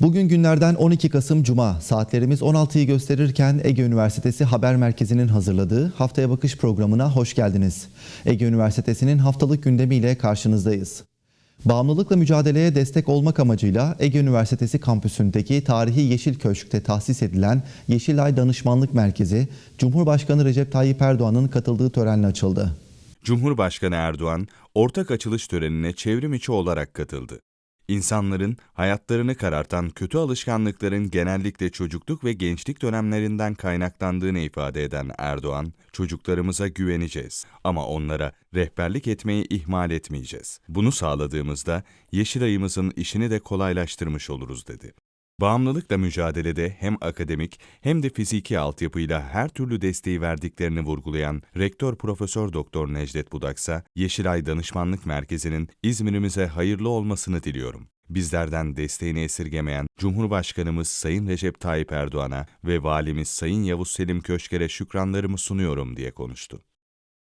Bugün günlerden 12 Kasım Cuma saatlerimiz 16'yı gösterirken Ege Üniversitesi Haber Merkezi'nin hazırladığı Haftaya Bakış programına hoş geldiniz. Ege Üniversitesi'nin haftalık gündemiyle karşınızdayız. Bağımlılıkla mücadeleye destek olmak amacıyla Ege Üniversitesi kampüsündeki tarihi Yeşil Köşk'te tahsis edilen Yeşilay Danışmanlık Merkezi, Cumhurbaşkanı Recep Tayyip Erdoğan'ın katıldığı törenle açıldı. Cumhurbaşkanı Erdoğan, ortak açılış törenine çevrim içi olarak katıldı. İnsanların hayatlarını karartan kötü alışkanlıkların genellikle çocukluk ve gençlik dönemlerinden kaynaklandığını ifade eden Erdoğan, çocuklarımıza güveneceğiz ama onlara rehberlik etmeyi ihmal etmeyeceğiz. Bunu sağladığımızda Yeşilay'ımızın işini de kolaylaştırmış oluruz dedi. Bağımlılıkla mücadelede hem akademik hem de fiziki altyapıyla her türlü desteği verdiklerini vurgulayan Rektör Profesör Doktor Necdet Budaksa, Yeşilay Danışmanlık Merkezi'nin İzmir'imize hayırlı olmasını diliyorum. Bizlerden desteğini esirgemeyen Cumhurbaşkanımız Sayın Recep Tayyip Erdoğan'a ve Valimiz Sayın Yavuz Selim Köşker'e şükranlarımı sunuyorum diye konuştu.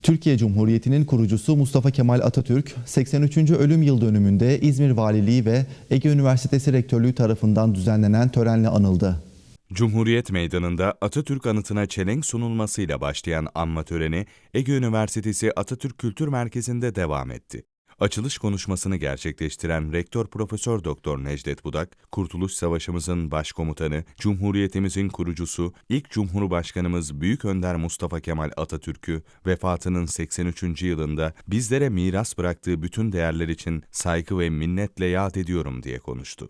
Türkiye Cumhuriyeti'nin kurucusu Mustafa Kemal Atatürk, 83. ölüm yıl dönümünde İzmir Valiliği ve Ege Üniversitesi Rektörlüğü tarafından düzenlenen törenle anıldı. Cumhuriyet Meydanı'nda Atatürk anıtına çelenk sunulmasıyla başlayan anma töreni Ege Üniversitesi Atatürk Kültür Merkezi'nde devam etti. Açılış konuşmasını gerçekleştiren Rektör Profesör Doktor Necdet Budak, Kurtuluş Savaşımızın başkomutanı, Cumhuriyetimizin kurucusu, ilk Cumhurbaşkanımız Büyük Önder Mustafa Kemal Atatürk'ü vefatının 83. yılında bizlere miras bıraktığı bütün değerler için saygı ve minnetle yad ediyorum diye konuştu.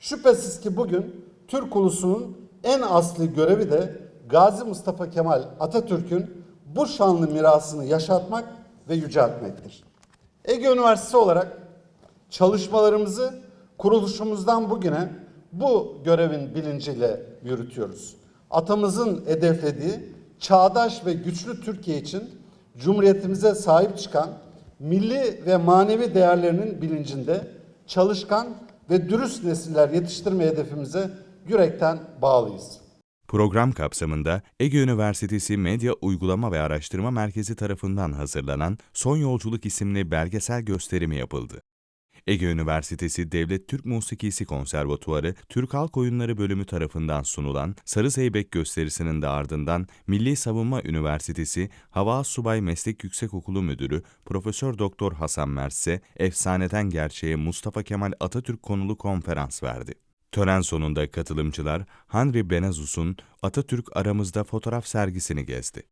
Şüphesiz ki bugün Türk ulusunun en asli görevi de Gazi Mustafa Kemal Atatürk'ün bu şanlı mirasını yaşatmak ve yüceltmektir. Ege Üniversitesi olarak çalışmalarımızı kuruluşumuzdan bugüne bu görevin bilinciyle yürütüyoruz. Atamızın hedeflediği çağdaş ve güçlü Türkiye için Cumhuriyetimize sahip çıkan milli ve manevi değerlerinin bilincinde çalışkan ve dürüst nesiller yetiştirme hedefimize yürekten bağlıyız. Program kapsamında Ege Üniversitesi Medya Uygulama ve Araştırma Merkezi tarafından hazırlanan Son Yolculuk isimli belgesel gösterimi yapıldı. Ege Üniversitesi Devlet Türk Musikisi Konservatuarı Türk Halk Oyunları bölümü tarafından sunulan Sarı Zeybek gösterisinin de ardından Milli Savunma Üniversitesi Hava Subay Meslek Yüksekokulu Müdürü Profesör Doktor Hasan Merse, efsaneden gerçeğe Mustafa Kemal Atatürk konulu konferans verdi. Tören sonunda katılımcılar Henry Benazus'un Atatürk Aramızda fotoğraf sergisini gezdi.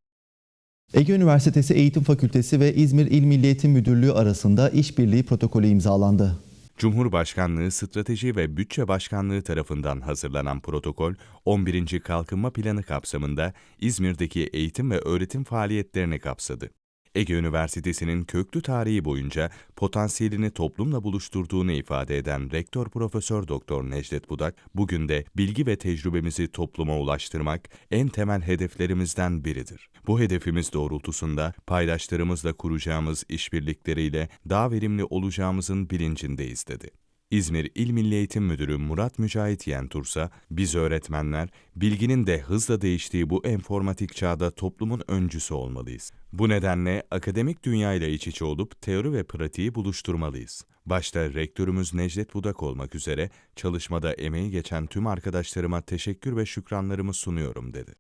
Ege Üniversitesi Eğitim Fakültesi ve İzmir İl Milli Eğitim Müdürlüğü arasında işbirliği protokolü imzalandı. Cumhurbaşkanlığı Strateji ve Bütçe Başkanlığı tarafından hazırlanan protokol, 11. Kalkınma Planı kapsamında İzmir'deki eğitim ve öğretim faaliyetlerini kapsadı. Ege Üniversitesi'nin köklü tarihi boyunca potansiyelini toplumla buluşturduğunu ifade eden Rektör Profesör Doktor Necdet Budak, bugün de bilgi ve tecrübemizi topluma ulaştırmak en temel hedeflerimizden biridir. Bu hedefimiz doğrultusunda paydaşlarımızla kuracağımız işbirlikleriyle daha verimli olacağımızın bilincindeyiz dedi. İzmir İl Milli Eğitim Müdürü Murat Mücahit Yentursa, biz öğretmenler, bilginin de hızla değiştiği bu enformatik çağda toplumun öncüsü olmalıyız. Bu nedenle akademik dünyayla iç içe olup teori ve pratiği buluşturmalıyız. Başta rektörümüz Necdet Budak olmak üzere çalışmada emeği geçen tüm arkadaşlarıma teşekkür ve şükranlarımı sunuyorum dedi.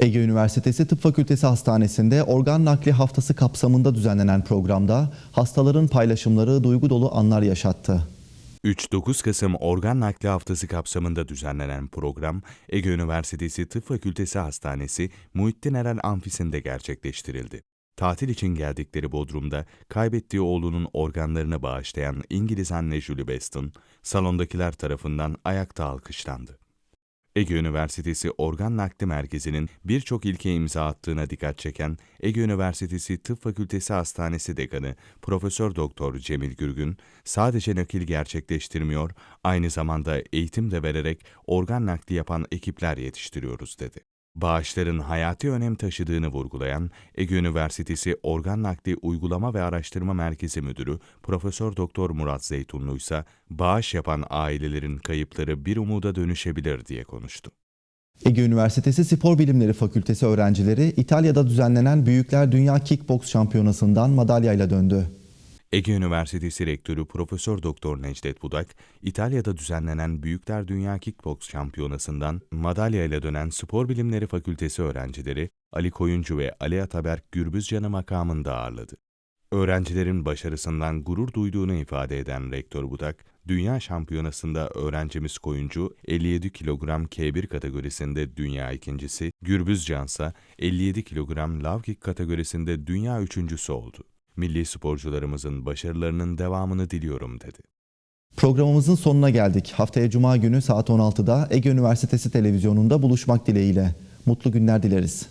Ege Üniversitesi Tıp Fakültesi Hastanesi'nde organ nakli haftası kapsamında düzenlenen programda hastaların paylaşımları duygu dolu anlar yaşattı. 3-9 Kasım Organ Nakli Haftası kapsamında düzenlenen program, Ege Üniversitesi Tıp Fakültesi Hastanesi Muhittin Eren Amfisi'nde gerçekleştirildi. Tatil için geldikleri Bodrum'da kaybettiği oğlunun organlarını bağışlayan İngiliz anne Julie Beston, salondakiler tarafından ayakta alkışlandı. Ege Üniversitesi Organ Nakli Merkezi'nin birçok ilke imza attığına dikkat çeken Ege Üniversitesi Tıp Fakültesi Hastanesi Dekanı Profesör Doktor Cemil Gürgün, sadece nakil gerçekleştirmiyor, aynı zamanda eğitim de vererek organ nakli yapan ekipler yetiştiriyoruz dedi. Bağışların hayati önem taşıdığını vurgulayan Ege Üniversitesi Organ Nakli Uygulama ve Araştırma Merkezi Müdürü Profesör Doktor Murat Zeytunlu ise bağış yapan ailelerin kayıpları bir umuda dönüşebilir diye konuştu. Ege Üniversitesi Spor Bilimleri Fakültesi öğrencileri İtalya'da düzenlenen Büyükler Dünya Kickboks Şampiyonası'ndan madalyayla döndü. Ege Üniversitesi Rektörü Profesör Doktor Necdet Budak, İtalya'da düzenlenen Büyükler Dünya Kickboks Şampiyonası'ndan madalya ile dönen Spor Bilimleri Fakültesi öğrencileri Ali Koyuncu ve Ali Ataberk Gürbüzcan'ı makamında ağırladı. Öğrencilerin başarısından gurur duyduğunu ifade eden Rektör Budak, Dünya Şampiyonası'nda öğrencimiz Koyuncu 57 kilogram K1 kategorisinde dünya ikincisi, Gürbüzcan ise 57 kilogram Low Kick kategorisinde dünya üçüncüsü oldu. Milli sporcularımızın başarılarının devamını diliyorum dedi. Programımızın sonuna geldik. Haftaya Cuma günü saat 16'da Ege Üniversitesi televizyonunda buluşmak dileğiyle. Mutlu günler dileriz.